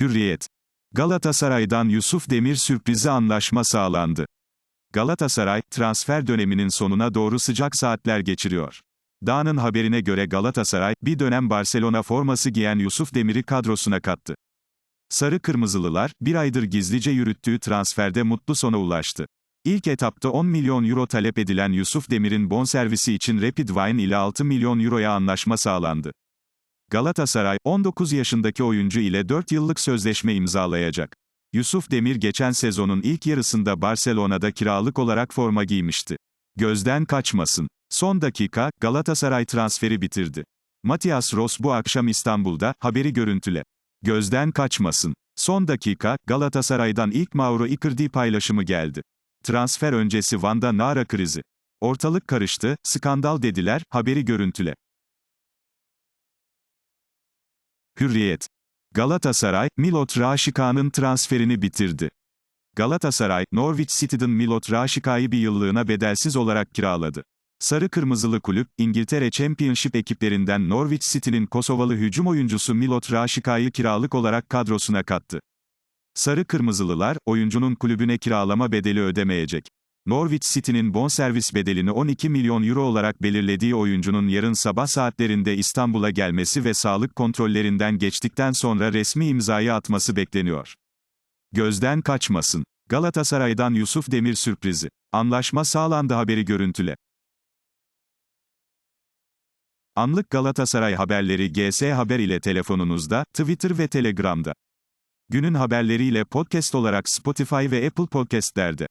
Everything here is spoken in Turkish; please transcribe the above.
Hürriyet. Galatasaray'dan Yusuf Demir sürprizi anlaşma sağlandı. Galatasaray, transfer döneminin sonuna doğru sıcak saatler geçiriyor. Dağ'ın haberine göre Galatasaray, bir dönem Barcelona forması giyen Yusuf Demir'i kadrosuna kattı. Sarı Kırmızılılar, bir aydır gizlice yürüttüğü transferde mutlu sona ulaştı. İlk etapta 10 milyon euro talep edilen Yusuf Demir'in bonservisi için Rapid Wine ile 6 milyon euroya anlaşma sağlandı. Galatasaray, 19 yaşındaki oyuncu ile 4 yıllık sözleşme imzalayacak. Yusuf Demir geçen sezonun ilk yarısında Barcelona'da kiralık olarak forma giymişti. Gözden kaçmasın. Son dakika, Galatasaray transferi bitirdi. Matias Ross bu akşam İstanbul'da, haberi görüntüle. Gözden kaçmasın. Son dakika, Galatasaray'dan ilk Mauro Icardi paylaşımı geldi. Transfer öncesi Van'da Nara krizi. Ortalık karıştı, skandal dediler, haberi görüntüle. Hürriyet. Galatasaray, Milot Raşika'nın transferini bitirdi. Galatasaray, Norwich City'den Milot Raşika'yı bir yıllığına bedelsiz olarak kiraladı. Sarı Kırmızılı kulüp, İngiltere Championship ekiplerinden Norwich City'nin Kosovalı hücum oyuncusu Milot Raşika'yı kiralık olarak kadrosuna kattı. Sarı Kırmızılılar, oyuncunun kulübüne kiralama bedeli ödemeyecek. Norwich City'nin bonservis bedelini 12 milyon euro olarak belirlediği oyuncunun yarın sabah saatlerinde İstanbul'a gelmesi ve sağlık kontrollerinden geçtikten sonra resmi imzayı atması bekleniyor. Gözden kaçmasın. Galatasaray'dan Yusuf Demir sürprizi. Anlaşma sağlandı haberi görüntüle. Anlık Galatasaray haberleri GS Haber ile telefonunuzda, Twitter ve Telegram'da. Günün haberleriyle podcast olarak Spotify ve Apple Podcast'lerde.